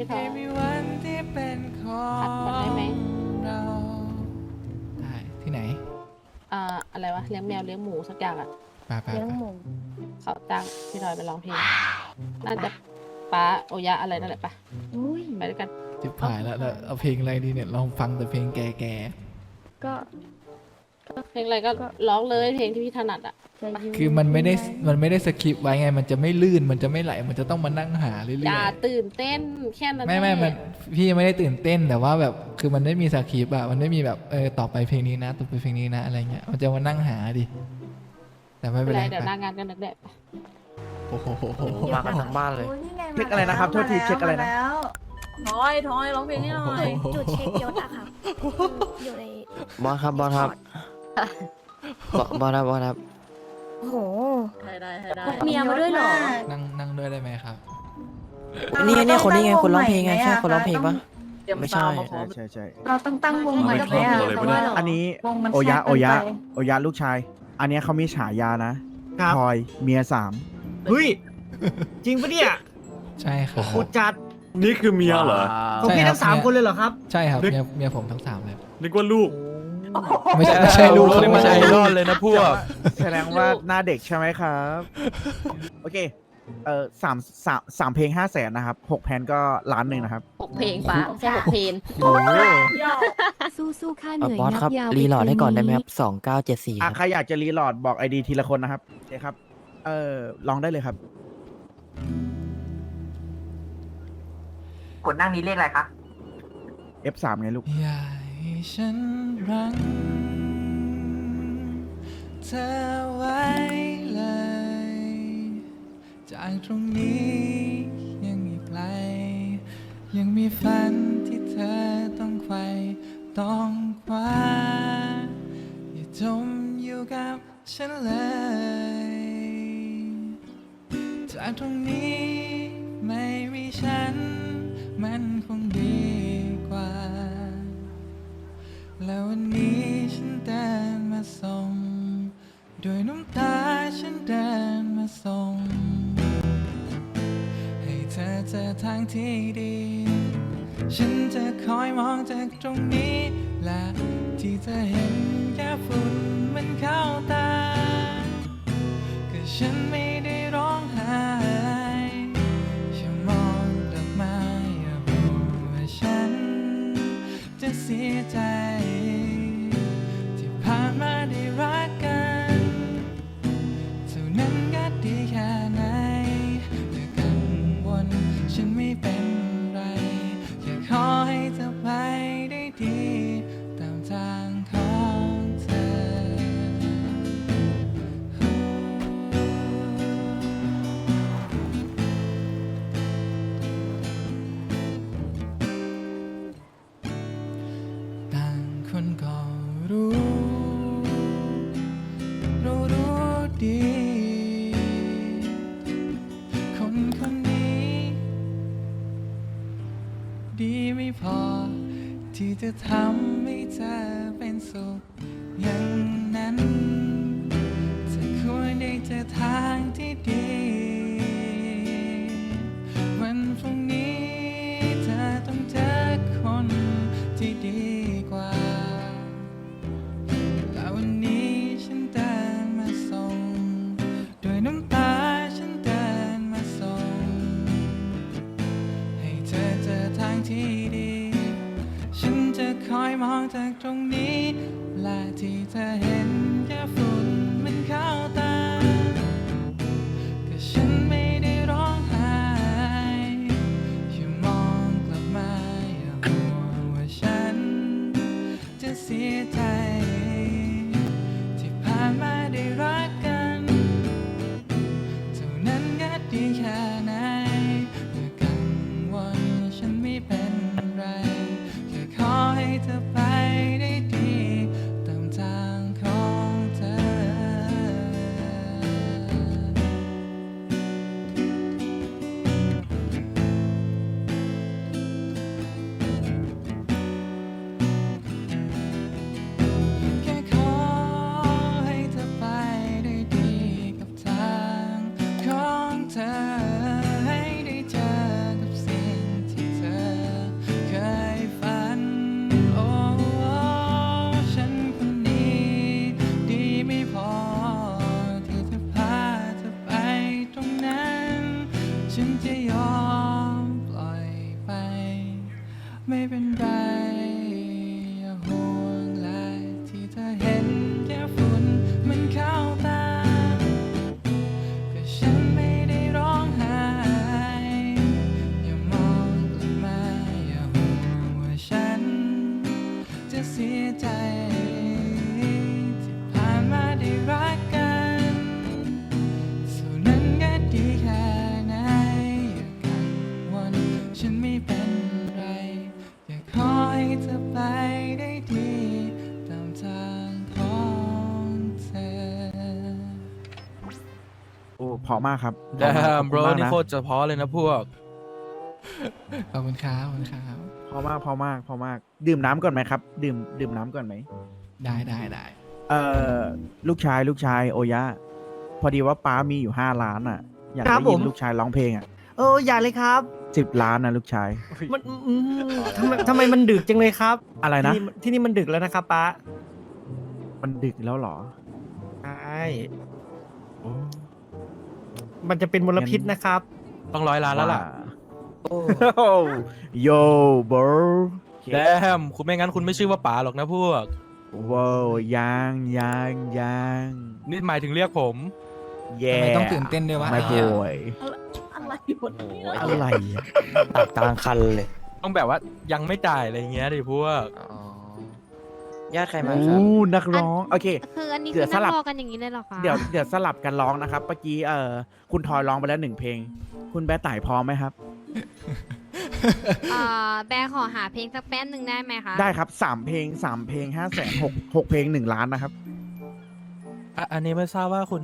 พี่ทอให้งมีวันที่เป็นขออัดก่อนได้ไหมงเราได้ที่ไหนอ่าอะไรวะเลี้ยงแมวเลี้ยงหมูสักอย่างอะไปไปเลี้ยงไปหมูเขาจ้างพี่ทอยไปร้องเพลงน่าจะป้าโอยะอะไรนั่นแหละปะอุ้ยไปด้วยกันจิบหายแล้วแล้วเอาเพลงอะไรดีเนี่ยลองฟังแต่เพลงแก่ก็ เพลงอะไรก็ร้องเลยเพลงที่พี่ถนัดอะจะยู่ๆคือมันไม่ได้มันไม่ได้สคริปต์ไว้ไง มันจะไม่ลื่นมันจะไม่ไหล มันจะต้องมานั่งหาเรื่ออยย่าตื่นเต้นแค่นั้นๆไม่ไม่แหละมันพี่ไม่ได้ตื่นเต้นแต่ว่าแบบคือมันไม่มีสคริปต์อะมันไม่มีแบบเออต่อไปเพลงนี้นะต่อไปเพลงนี้นะอะไรเงี้ยมันจะมานั่งหาดิแต่ไม่ไม่เป็เป็นนไรไรเดี๋ยวหไปน้างานกันนึกได้โอ้โหมากันทั้งบ้านเลยโอ้นี่ไงเช็คอะไรนะครับโทษทีเช็คอะไรนะแล้วทอยทอยร้องเพลงให้หน่อยจุดเช็คยศอะค่ะอยู่ในบอสครับบอสครับ บอสบอสครับบอสครับโอ้โห ให้ได้ให้ได้ เมียมาด้วยเหรอ นั่งนั่งด้วยได้ไหมครับ นี่ไงเนี่ยคนนี้ไงคนร้องเพลงไงใช่คนร้องเพลงปะ เตรียมไม่ใช่ซาวด์มาพร้อใช่ม ใช่ใช่เราต้องตั้งวงใหม่ไหมอะอะไรเพวะราะเนี่ว่ายอันนี้วงมันโอยะแคบโอยะเกินไปโอยะลูกชาย อันเนี้ยเขามีฉายานะครับพลอยเมียสามเฮ้ย จริงปะเนี่ยใช่ครับกูจัดนี่คือเมียเหรอ ของพี่ทั้งสามคนเลยเหรอครับ ใช่ครับนึกเมียเมียผมทั้งสามเลยนึกว่าลูก ไม่ใช่ไม่ใช่ลูกโอ้เขาโหไม่ใช่ไอลูดอกลเลยนะพวกแสดงว่าหน้าเด็กใช่ไหมครับ โอเค เอ่อสามสามสามเพลงห้าแสนนะครับหกแผ่นก็ล้านหนึ่งนะครับ หกเพลงป้าไม่ใช่หกเพลงโอ้โหสู้สู้ค่าเหเอ่อนื่อยบอสนัครับบยาวรีโหลดให้ก่อนได้ไหมปครับสองเก้าเจ็ดสี่คอะรับ ใครอยากจะรีโหลอดบอกไอดีทีละคนนะครับโอเคครับ เอ่อลองได้เลยครับ กดนั่งนี้เลขอะไรคะ F3 ไงลูกอย่า ให้ฉันรังเธอไว้เลย จากตรงนี้ยังอีกไกล ยังมีฝันที่เธอต้องไขว่ต้องคว้าอย่าจมอยู่กับฉันเลย จากตรงนี้ไม่มีฉันมัน ด้วยน้ำตาฉันเดินมาส่ง ให้เธอเจอทางที่ดี ฉันจะคอยมองจากตรงนี้ และที่เธอเห็นแค่ฝุ่นมันเข้าตา ก็ฉันไม่ได้ร้องไห้แค่มองกลับมาอย่าบอกว่าฉันจะเสียใจ ที่จะทำให้เธอเป็นสุขอย่างนั้นจะควรได้เจอทางที่ดี จากตรงนี้ และที่เธอเห็นแค่ฝุ่นมันเข้าตา ก็ฉันไม่ได้ร้องไห้แค่มองกลับมาอย่าห่วงว่าฉันจะเสียใจ เพราะมากครับแดเพราะากขอบมคุโบรณมากนี่นะโคตรเฉพาะเลยนะพวก ขอบคุณครับขอบคุณครับเพราะมากเพราะมากเพราะมาก ดื่มน้ำก่อนไหมครับ ดื่มดื่มน้ำก่อนไหม ได้ได้ได้เอ่อลูกชายลูกชายโอยะ พอดีว่าป้ามีอยู่ห้าล้านอะ อยากครัได้บยิผมนลูกชายร้องเพลงอะเอออย่าเลยครับ สิบล้านนะลูกชายมันอืมทำไมทำไมมันดึกจังเลยครับอะไรนะ ที่ที่นี่มันดึกแล้วนะครับป้ามันดึกแล้วเหรอ ใช่ มันจะเป็นมลพิษนะครับ ต้องร้อยล้านแล้วล่ะโยบอแดมคุณไม่งั้นคุณไม่ชื่อว่าป๋าหรอกนะพวกว้าวยางยางยางนี่หมายถึงเรียกผมแย่ทำไมต้องตื่นเต้นด้วยวะไม่ไอ้ป่เหี้ยวยอะไรวะเนี่ยอะไรอะตัดกลางคันเลย ต้องแบบว่ายังไม่จ่ายอะไรเงี้ยดิพวกอ๋อ ญาติใครมาครับอู้นักร้อง โอเค คืออันนี้เดี๋คืยวอนั่งสลับรอกันอย่างนี้เลยเหรอคะเดี๋ยวเดี๋ยวสลับกันร้องนะครับ เมื่อกี้เอ่อคุณทอยร้องไปแล้วหนึ่งเพลง คุณแบ๊ต่ายพร้อมไหมครับอ่าแบร์ขอหาเพลงสักแป๊บหนึ่งได้ไหมคะได้ครับสามเพลงสามเพลงห้าแสนหกหกเพลงหนึ่งล้านนะครับ อะอันนี้ไม่ทราบว่าคุณ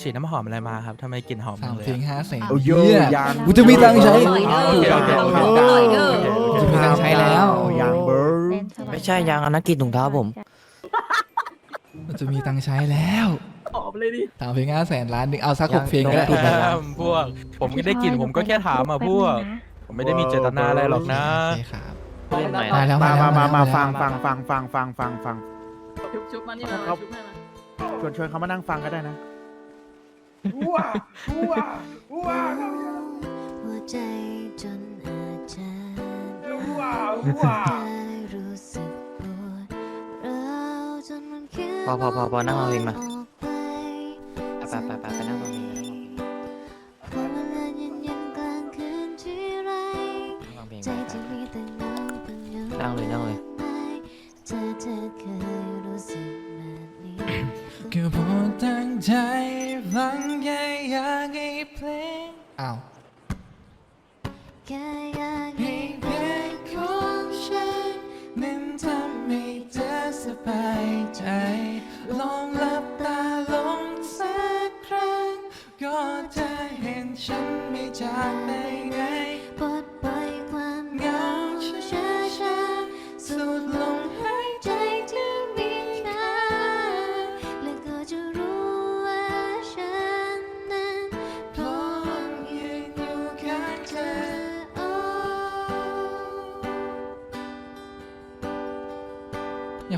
ฉีดน้ำหอมอะไรมาครับทำไมกลิ่นหอมสาจัมงเลยเพลงห้าแสนโอ้โยเหี้ยยังกูจะมีตังค์ใช้หน่อยเด้อ โอเคโอเคโอเคหน่อยเด้อจะมีตังค์ใช้แล้วยังเบอร์ ไม่ใช่ยางอนักกินถุงเท้าผม มันจะมีตังค์ใช้แล้วตอบเลยดิสามเพลงห้าแสนล้านหนึ่งเอาสักหกเพลงก็ได้ถูกไหมแดมพวก ผมก็ได้กลิ่นผมก็แค่ถามอะพวก ผมไม่ได้มีเจตนาอะไรหรอกนะ โอเคครับเล่นใหม่มาแล้วมามามาแล้วมามาแล้วฟังฟังฟังฟังฟังฟังฟังชุบชุบมานี่มาครับชุบให้มาชวนชวนเขามานั่งฟังก็ได้นะหัวใจจนอาจจะได้รู้สึ พอพอพอพอนั่งเอาเองมา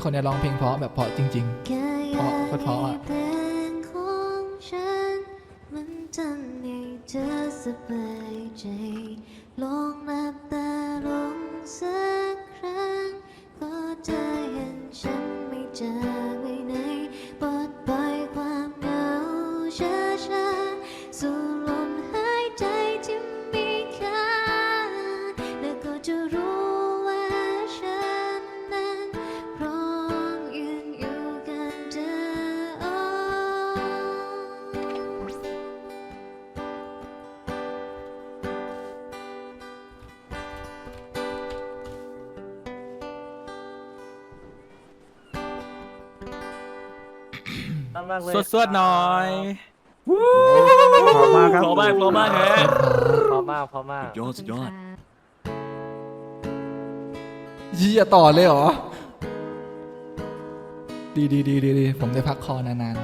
คนเนี้ร้องเพลงเพราะแบบเพราะจริง ๆ เพากเพราะเพราะอะ สวดสวดๆหน่อยพร้อมมากครับพร้อมมากพร้อมมากฮะพอมากพอมากยอดสุดยอดๆยี่ต่อเลยเหรอ ดีดีดีดีดีผมได้พักคอนาน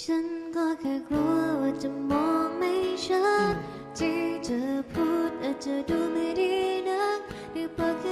ฉันก็แค่กลัวว่าจะมองไม่ชัดที่เธอพูดอาจจะดูไม่ดีนักได้โปรดแค่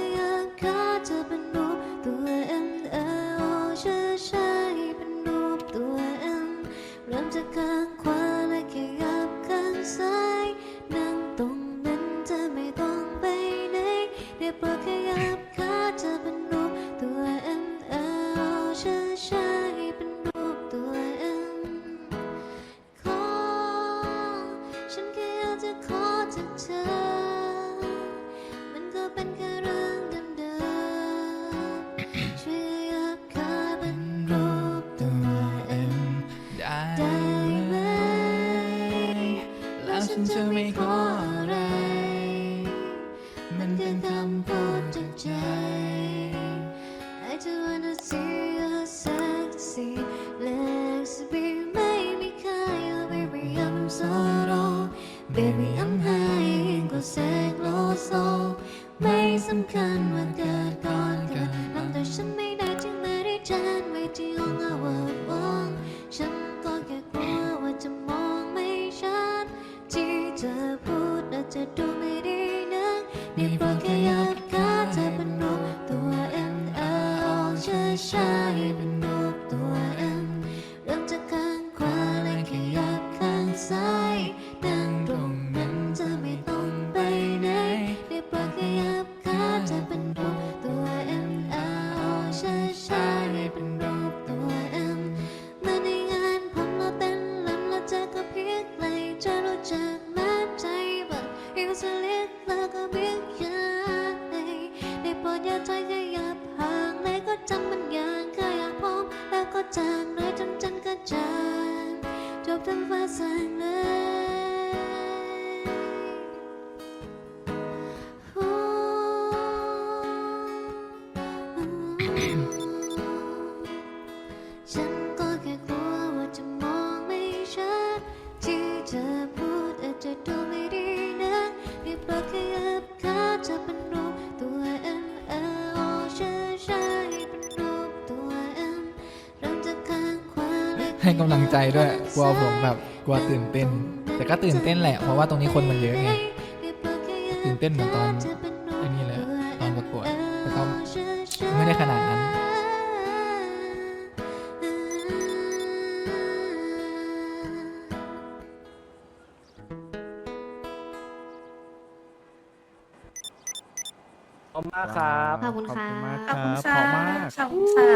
ช้ กำลังใจด้วยกลัวผมแบบกลัวตื่นเต้น แต่ก็ตื่นเต้นแหละเพราะว่าตรงนี้คนมันเยอะไงตื่นเต้นเหมือนตอนไอ้นี่เลยอะตอนประกวดแต่ก็ไม่ได้ขนาดนั้นขอบคุณมากครับขอบคุณค่ะ ขอบคุณมากครับขอบมาก ขอบคุณค่ะ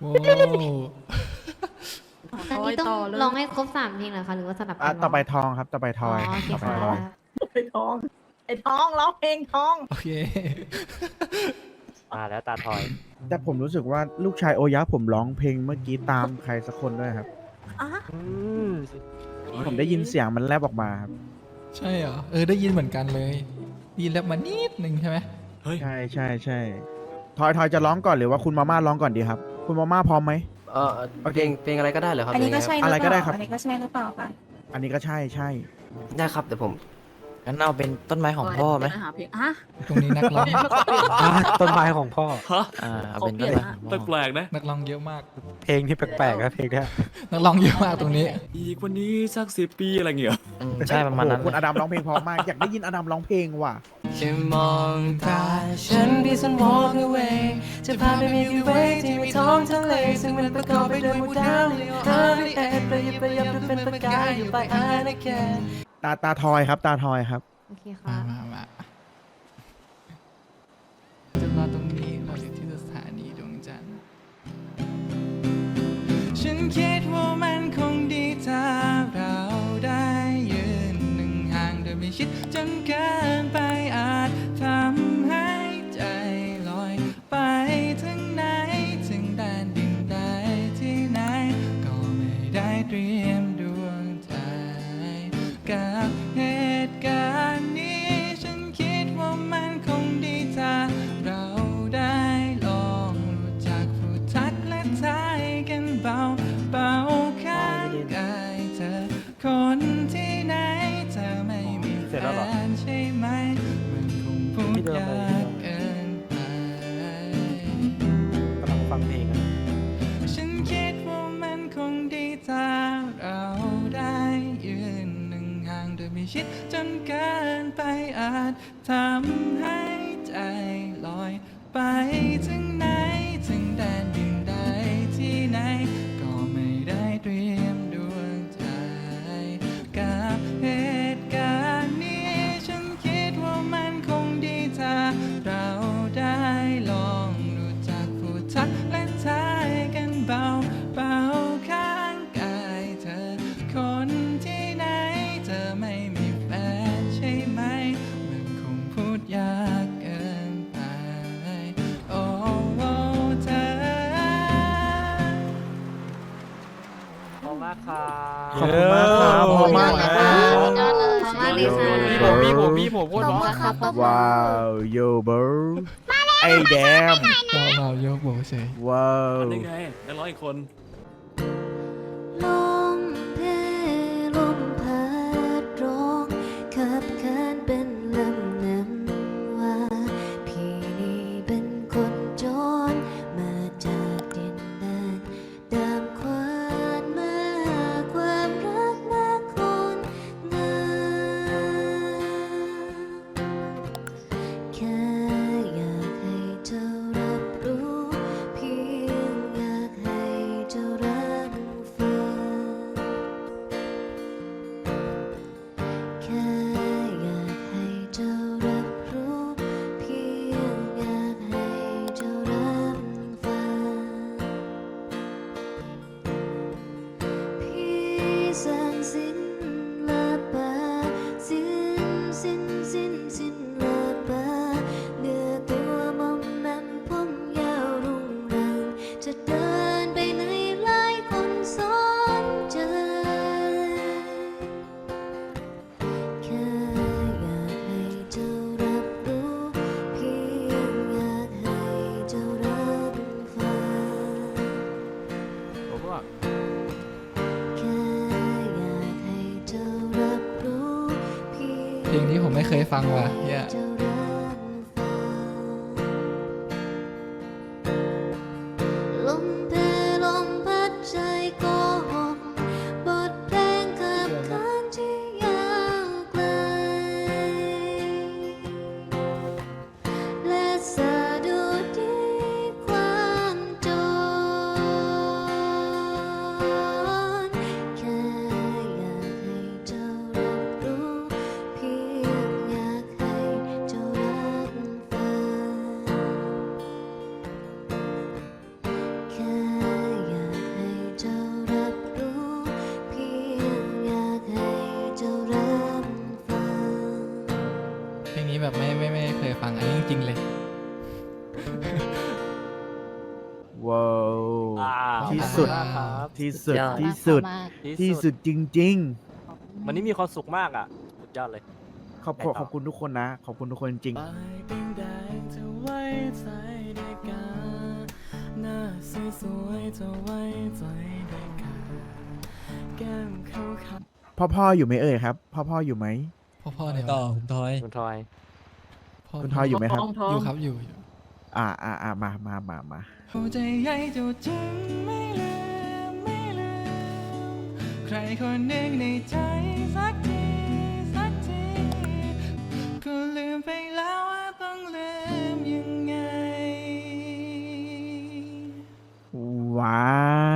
โว้ต อนนี้ต้องร้องให้ครบสามเพลงเหรอคะหรือว่าสลับกัอะนร้ง ต่อไปทองครับ ต่อไปทอ๋ออยโอเคต่อไปค่ะทอยไอ้ทอง ไอ้ทองร้องเพลงทอง โอเค มาแล้วตาทอย แต่ผมรู้สึกว่าลูกชายโอยะผมร้องเพลงเมื่อกี้ตามใครสักคนด้วยครับอะอืมผมได้ยินเสียงมันแลบออกมาครับใช่เหรอ เออ ได้ยินเหมือนกันเลยได้ยินแล้วมานิดนึงใช่ไหมใช่ใช่ใช่ทอยทอยจะร้องก่อนหรือว่าคุณมาม่าร้องก่อนดีครับ คุณมาม่าพร้อมไหม เออเพลงเพลงอะไรก็ได้เหรอครับอันนี้ก็ใช่หอะไรรือก็เปได้ล่าครับ อันนี้ก็ใช่หรือเปล่าคะอันนี้ก็ใช่ใช่ ได้ครับแต่ผม งั้นเอาเป็นต้นไม้ของพ่อไหมเดี๋ยวนะหาเพลงอะตรงนี้นักร้องอ่าต้นไม้ของพ่อ ฮะอ่าเอาเขาเป็นเปต้ลี่นยนไม้นะแปลกๆนะ นักร้องเยอะมาก เพลงที่แปลกๆนะเพลงเนี้ยนักร้องเยอะมากตรงนี้ อีกวันนี้สักสิบปีอะไรเงี้ย อืมใช่ประมาณนั้นโอ้โหคุณอดัมร้องเพลงเพราะมากอยากได้ยินอดัมร้องเพลงว่ะ แค่มองตาฉันพี่สัน walk away จะพาไป Milky Way ที่มีท้องทะเลซึ่งมันประกอบไปด้วยหมู่ดาวเลียวฮาริเอตประยิบประยับดูเป็นประกายอยู่ไปอานาแกนตาตาทอยครับ ตาทอยครับ โอเคมาค่ะ มามาจะมาตรงนี้เราอยู่ที่สถานีดวงจันทร์ ฉันคิดว่ามันคงดีถ้าเราได้ยืนหนึ่งห่างโดยไม่ชิดจนเกินไป ชิดจนเกินไปอาจทำให้ใจลอยไปถึงไหนถึง ขอบคุณมากครับพอมากนะขอบมากเลยค่ะพี่ผมพี่ผมพี่ผมโคตรตบร้อมือครับตบมือว้าวโยเบอร์ไอ้แดมเราเรายกบอกเฉยว้าวอันนี้ไงนักร้องอีกคน ไม่เคยฟังว่ะเฮีย ที่สุด ยอด ที่สุด มากที่สุดจริงวันนี้มีความสุขมากอะ สุดยอดเลย ๆ ขอบขอบขอบคุณทุกคนนะ ขอบคุณทุกคนจริงไปปิ้งแดงจะไว้ใจได้กาหน้าสวยๆจะไว้ใจได้กาแก้มขาวพ่อพ่ออยู่ไหมเอ่ยครับ พ่อพ่ออยู่ไหมๆพ่อพ่อเนี่ยต่อผมทอยคุณทอย คุณทอยอยู่ไหมครับ อยู่ครับอยู่อยู่อ่าอ่าอ่ามามามามาหัวใจใหญ่เจ้าจำไม่ลืมไม่ลืม ใครคนหนึ่งในใจสักทีสักทีก็ลืมไปแล้วว่าต้องลืมยังไง ว้าว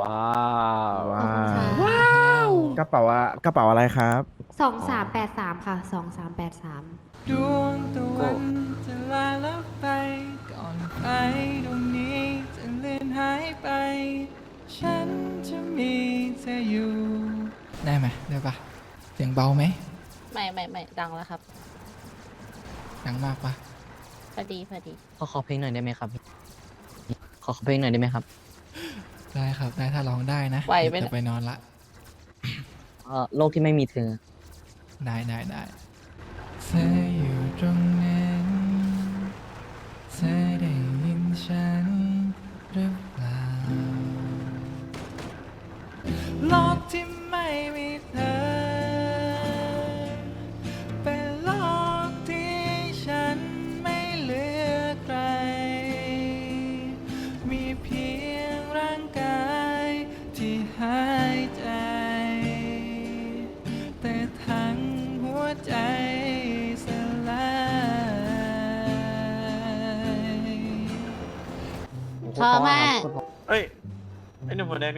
ว้าวว้าวกระเป๋าอะกระเป๋าอะไรครับ สองสามแปดสามค่ะสองสามแปดสามดวงตะวันจะลาลับไป ก่อนไฟดวงนี้จะเลือนหายไป ฉันจะมีเธออยู่ ได้ไหมได้ปะเสียงเบาไหมไม่ไม่ไม่ดังแล้วครับดังมากปะพอดีพอดี ขอขอเพลงหน่อยได้ไหมครับ ขอขอเพลงหน่อยได้ไหมครับ ได้ครับได้ถ้าร้องได้นะไหวไหม เดี๋ยวจะไปนอนละ เอ่อโลกที่ไม่มีเธอ ได้ได้ได้เ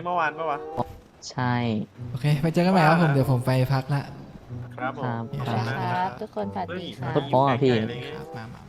นุ่มหัวแดงนี่เมื่อวานปะวะ ใช่ โอเค ไปเจอกันใหม่ครับผม เดี๋ยวผมไปพักละครับผมครับคครับทุกคนสวัสดีค่ะ โคตรเพราะอะพี่อะไรเงี้ยครับมามามา